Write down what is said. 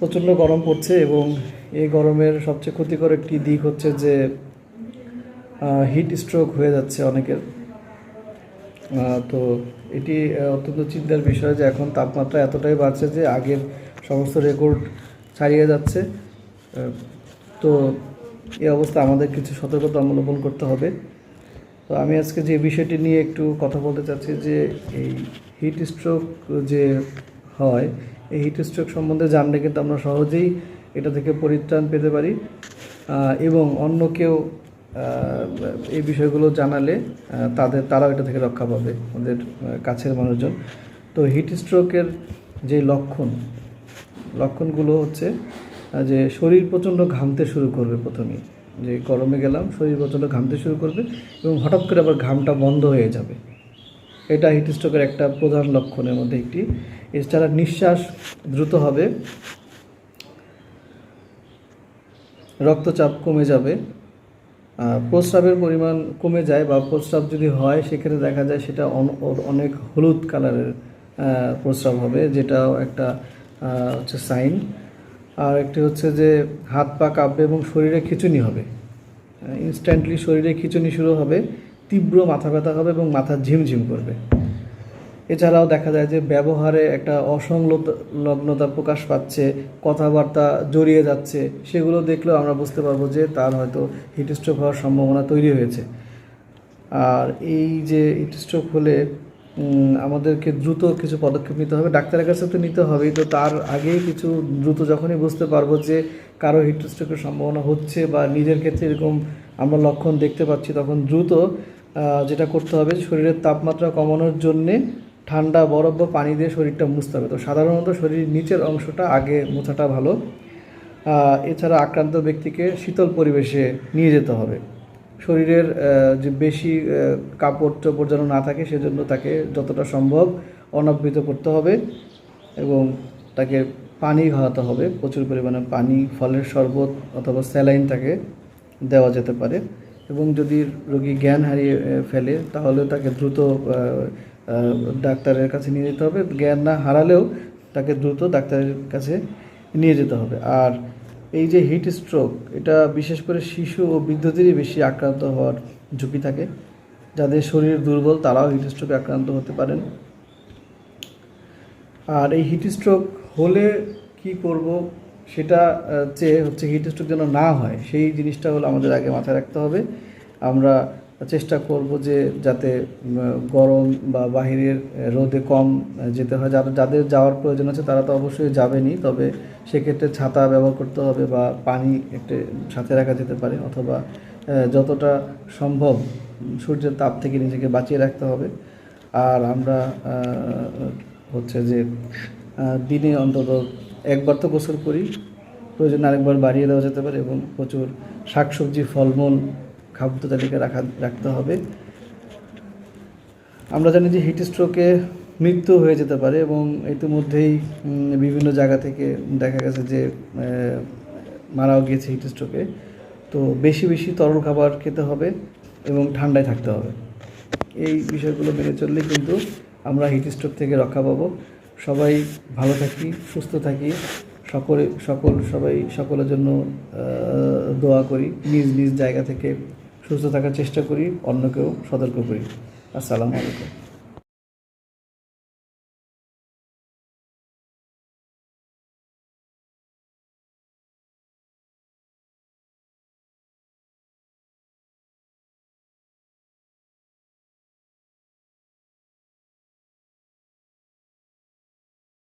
প্রচণ্ড গরম পড়ছে এবং এই গরমের সবচেয়ে ক্ষতিকর একটি দিক হচ্ছে যে হিট স্ট্রোক হয়ে যাচ্ছে অনেকের। তো এটি অত্যন্ত চিন্তার বিষয় যে এখন তাপমাত্রা এতটাই বাড়ছে যে আগের সমস্ত রেকর্ড ছাড়িয়ে যাচ্ছে। তো এই অবস্থা আমাদের কিছু সতর্কতা অবলম্বন করতে হবে। তো আমি আজকে যে বিষয়টি নিয়ে একটু কথা বলতে চাচ্ছি যে, এই হিট স্ট্রোক যে হয়। এই হিট স্ট্রোক সম্বন্ধে জানলে কিন্তু আমরা সহজেই এটা থেকে পরিত্রাণ পেতে পারি। এবং অন্য কেউ এই বিষয়গুলো জানালে তাদের, তারাও এটা থেকে রক্ষা পাবে আমাদের কাছের মানুষজন। তো হিট স্ট্রোকের যে লক্ষণ, লক্ষণগুলো হচ্ছে যে শরীর প্রচণ্ড ঘামতে শুরু করবে প্রথমেই যে গরমে গেলাম, শরীর প্রচণ্ড ঘামতে শুরু করবে এবং হঠাৎ করে আবার ঘামটা বন্ধ হয়ে যাবে। এটা হিট স্ট্রোকের একটা প্রধান লক্ষণের মধ্যে একটি। এছাড়া নিঃশ্বাস দ্রুত হবে। রক্তচাপ কমে যাবে। প্রস্রাবের পরিমাণ কমে যায় বা প্রস্রাব যদি হয়, সেক্ষেত্রে দেখা যায় সেটা অনেক হলুদ কালারের প্রস্রাব হবে, যেটাও একটা হচ্ছে সাইন। আর একটি হচ্ছে যে হাত পা কাঁপবে এবং শরীরে খিঁচুনি হবে। ইনস্ট্যান্টলি শরীরে খিঁচুনি শুরু হবে। তীব্র মাথা ব্যথা হবে এবং মাথা ঝিমঝিম করবে। এছাড়াও দেখা যায় যে ব্যবহারে একটা অসংলগ্নতা প্রকাশ পাচ্ছে, কথাবার্তা জড়িয়ে যাচ্ছে, সেগুলো দেখলেও আমরা বুঝতে পারব যে তার হয়তো হিটস্ট্রোক হওয়ার সম্ভাবনা তৈরি হয়েছে। আর এই যে হিটস্ট্রোক হলে আমাদেরকে দ্রুত কিছু পদক্ষেপ নিতে হবে। ডাক্তারের কাছে তো নিতে হবেই, তো তার আগেই কিছু দ্রুত যখনই বুঝতে পারব যে কারও হিটস্ট্রোকের সম্ভাবনা হচ্ছে বা নিজের ক্ষেত্রে এরকম আমরা লক্ষণ দেখতে পাচ্ছি, তখন দ্রুত যেটা করতে হবে শরীরের তাপমাত্রা কমানোর জন্যে ঠান্ডা, বরফ বা পানি দিয়ে শরীরটা মুছতে হবে। তো সাধারণত শরীরের নিচের অংশটা আগে মোছাটা ভালো। এছাড়া আক্রান্ত ব্যক্তিকে শীতল পরিবেশে নিয়ে যেতে হবে। শরীরের যে বেশি কাপড় চোপড় যেন না থাকে সেজন্য তাকে যতটা সম্ভব অনাবৃত করতে হবে এবং তাকে পানি খাওয়াতে হবে। প্রচুর পরিমাণে পানি, ফলের শরবত অথবা স্যালাইন তাকে দেওয়া যেতে পারে। এবং যদি রোগী জ্ঞান হারিয়ে ফেলে, তাহলে তাকে দ্রুত ডাক্তারের কাছে নিয়ে যেতে হবে। জ্ঞান না হারালেও তাকে দ্রুত ডাক্তারের কাছে নিয়ে যেতে হবে। আর এই যে হিট স্ট্রোক, এটা বিশেষ করে শিশু ও বৃদ্ধদেরই বেশি আক্রান্ত হওয়ার ঝুঁকি থাকে। যাদের শরীর দুর্বল, তারাও হিট স্ট্রোকে আক্রান্ত হতে পারেন। আর এই হিট স্ট্রোক হলে কি করব? সেটা চেয়ে হচ্ছে হিট স্ট্রোক যেন না হয়, সেই জিনিসটা হলো আমাদের আগে মাথায় রাখতে হবে। আমরা চেষ্টা করব যে যাতে গরম বা বাহিরের রোদে কম যেতে হয়। যাদের যাদের যাওয়ার প্রয়োজন আছে তারা তো অবশ্যই যাবেনই, তবে সেক্ষেত্রে ছাতা ব্যবহার করতে হবে বা পানি একটু সাথে রাখা যেতে পারে অথবা যতটা সম্ভব সূর্যের তাপ থেকে নিজেকে বাঁচিয়ে রাখতে হবে। আর আমরা হচ্ছে যে দিনে অন্তত একবার তো গোসল করি, প্রয়োজন আরেকবার বাড়িয়ে দেওয়া যেতে পারে এবং প্রচুর শাকসবজি, ফলমূল খাদ্য তালিকা রাখা, রাখতে হবে। আমরা জানি যে হিট স্ট্রোকে মৃত্যু হয়ে যেতে পারে এবং ইতিমধ্যেই বিভিন্ন জায়গা থেকে দেখা গেছে যে মারাও গিয়েছে হিট স্ট্রোকে তো বেশি বেশি তরল খাবার খেতে হবে এবং ঠান্ডায় থাকতে হবে। এই বিষয়গুলো মেনে চললে কিন্তু আমরা হিট স্ট্রোক থেকে রক্ষা পাবো। সবাই ভালো থাকি, সুস্থ থাকি। সকলে, সকল, সবাই সকলের জন্য দোয়া করি। নিজ নিজ জায়গা থেকে সুস্থ থাকার চেষ্টা করি, অন্যকেও সতর্ক করি। আসসালামু আলাইকুম।